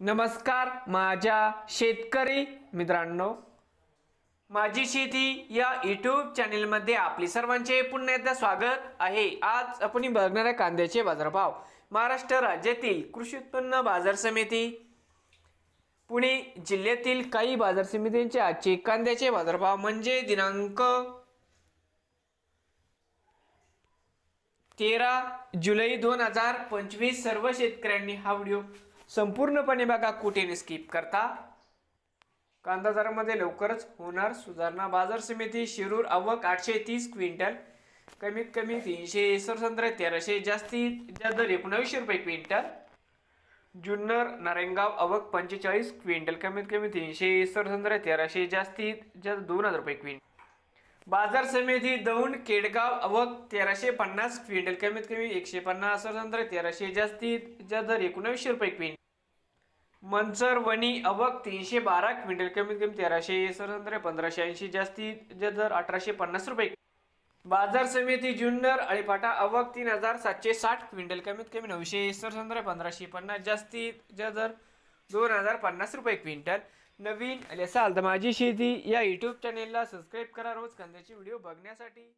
नमस्कार माझ्या शेतकरी मित्रांनो. माझी शेती या यूट्यूब चॅनेलमध्ये आपले सर्वांचे पुन्हा एकदा स्वागत आहे. आज आपण बघणार आहे कांद्याचे बाजारभाव. महाराष्ट्र राज्यातील कृषी उत्पन्न बाजार समिती पुणे जिल्ह्यातील काही बाजार समितींचे आजचे कांद्याचे बाजारभाव म्हणजे दिनांक तेरा जुलै दोन हजार पंचवीस. सर्व शेतकऱ्यांनी हा व्हिडिओ संपूर्णपणे बघा कुठे स्किप करता. कांदाजारामध्ये लवकरच होणार सुधारणा. बाजार समिती शिरूर आवक आठशे तीस क्विंटल. कमीत कमी तीनशे सरसंत्र तेराशे जास्तीत जास्त एकोणावीसशे रुपये क्विंटल. जुन्नर नारायणगाव आवक पंचेचाळीस क्विंटल. कमीत कमी तीनशे सरसंत्र तेराशे जास्तीत जास्त दोन हजार रुपये क्विंटल. बाजार समिती दौंड केडगाव आवक तेराशे पन्नास क्विंटल. कमीत कमी एकशे पन्नास सरसंत्र तेराशे जास्तीत जास्त एकोणावीसशे रुपये क्विंटल. मनसर वणी अवक तीनशे बारा क्विंटल कमीत कमी तेराशे सरसंत्र पंधराशे ऐंशी जास्तीत दर अठराशे पन्नास रुपये. बाजार समिती जुन्नर अळीपाटा अवक तीन हजार सातशे साठ क्विंटल कमीत कमी नऊशे सरसंत्र पंधराशे पन्नास जास्तीत दर दोन हजार पन्नास रुपये क्विंटल. नवीन आले असाल तर माझी शेती या यूट्यूब चॅनेलला सबस्क्राईब करा. रोज कांद्याचे व्हिडिओ बघण्यासाठी.